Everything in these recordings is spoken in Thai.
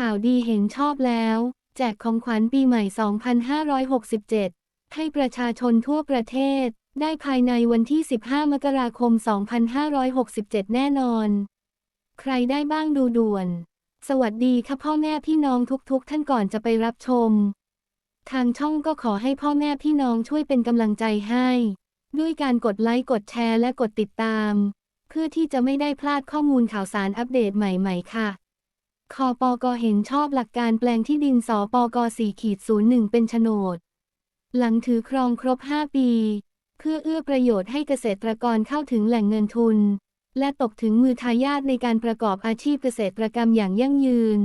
ข่าวดีเห็นชอบแล้ว แจกของขวัญปีใหม่ 2567 ให้ประชาชนทั่วประเทศ ได้ภายในวันที่ 15 มกราคม 2567 แน่นอน ใครได้บ้างดูด่วน สวัสดีค่ะพ่อแม่พี่น้องทุกๆ ท่านก่อนจะไปรับชม ทางช่องก็ขอให้พ่อแม่พี่น้องช่วยเป็นกำลังใจให้ ด้วยการกดไลค์กดแชร์และกดติดตาม เพื่อที่จะไม่ได้พลาดข้อมูลข่าวสารอัปเดตใหม่ ๆ ค่ะ คอปกเห็นชอบหลักการแปลงที่ดินสปก4ขีด01 เป็นโฉนด หลังถือครองครบ 5 ปี เพื่อเอื้อประโยชน์ให้เกษตรกรเข้าถึงแหล่งเงินทุน และตกถึงมือทายาทในการประกอบอาชีพเกษตรกรรมอย่างยั่งยืน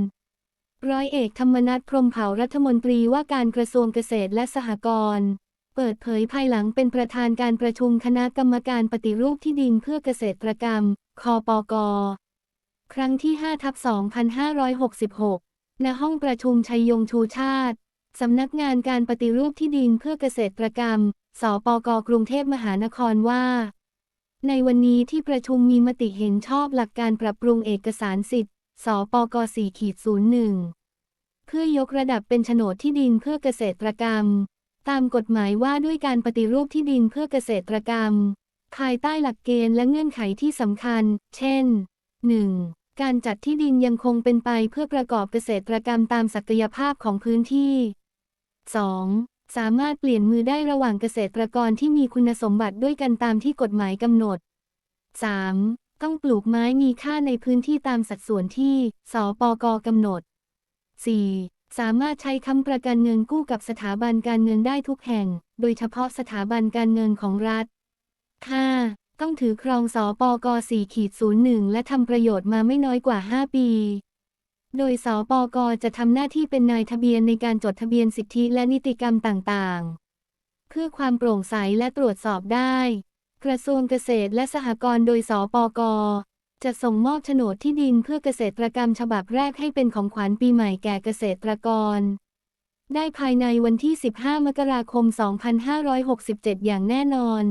ร้อยเอกธรรมนัฐพรมเผารัฐมนตรีว่าการกระทรวงเกษตรและสหกรณ์เปิดเผยภายหลังเป็นประธานการประชุมคณะกรรมการปฏิรูปที่ดินเพื่อเกษตรกรรม คอปก ครั้งที่5ทับ2566 ณ ห้องประชุมชัยยงชูชาติ สำนักงานการปฏิรูปที่ดินเพื่อเกษตรกรรม สปกกรุงเทพมหานครว่า ในวันนี้ที่ประชุมมีมติเห็นชอบหลักการปรับปรุงเอกสารสิทธิ์ สปก4.01 เพื่อยกระดับเป็นโฉนดที่ดินเพื่อเกษตรกรรม ตามกฎหมายว่าด้วยการปฏิรูปที่ดินเพื่อเกษตรกรรม ภายใต้หลักเกณฑ์และเงื่อนไขที่สำคัญ เช่น 1. การจัดที่ดินยังคงเป็นไปเพื่อประกอบเกษตรกรรมตามศักยภาพของพื้นที่ 2. สามารถเปลี่ยนมือได้ระหว่างเกษตรกรที่มีคุณสมบัติด้วยกันตามที่กฎหมายกำหนด 3. ต้องปลูกไม้มีค่าในพื้นที่ตามสัดส่วนที่ สปกกำหนด 4. สามารถใช้ค้ำประกันเงินกู้กับสถาบันการเงินได้ทุกแห่ง โดยเฉพาะสถาบันการเงินของรัฐ 5. ต้องถือครองสปก4.01 และทำประโยชน์มาไม่น้อยกว่า 5 ปี โดยสปกจะทำหน้าที่เป็นนายทะเบียนในการจดทะเบียนสิทธิและนิติกรรมต่างๆ เพื่อความโปร่งใสและตรวจสอบได้ กระทรวงเกษตรและสหกรณ์โดยสปกจะส่งมอบโฉนดที่ดินเพื่อเกษตรกรรมฉบับแรกให้เป็นของขวัญปีใหม่แก่เกษตรกร ได้ภายในวันที่ 15 มกราคม 2567 อย่างแน่นอน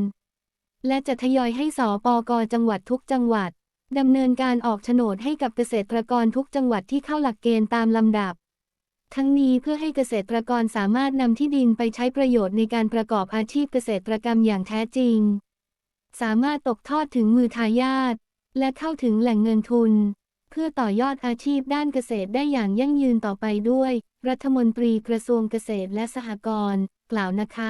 และจะทยอยให้สปกจังหวัดทุกจังหวัดดำเนินการออกโฉนดให้กับเกษตรกรทุกจังหวัดที่เข้าหลักเกณฑ์ตามลำดับ ทั้งนี้เพื่อให้เกษตรกรสามารถนำที่ดินไปใช้ประโยชน์ในการประกอบอาชีพเกษตรกรรมอย่างแท้จริง สามารถตกทอดถึงมือทายาทและเข้าถึงแหล่งเงินทุน เพื่อต่อยอดอาชีพด้านเกษตรได้อย่างยั่งยืนต่อไปด้วย รัฐมนตรีกระทรวงเกษตรและสหกรณ์กล่าวนะคะ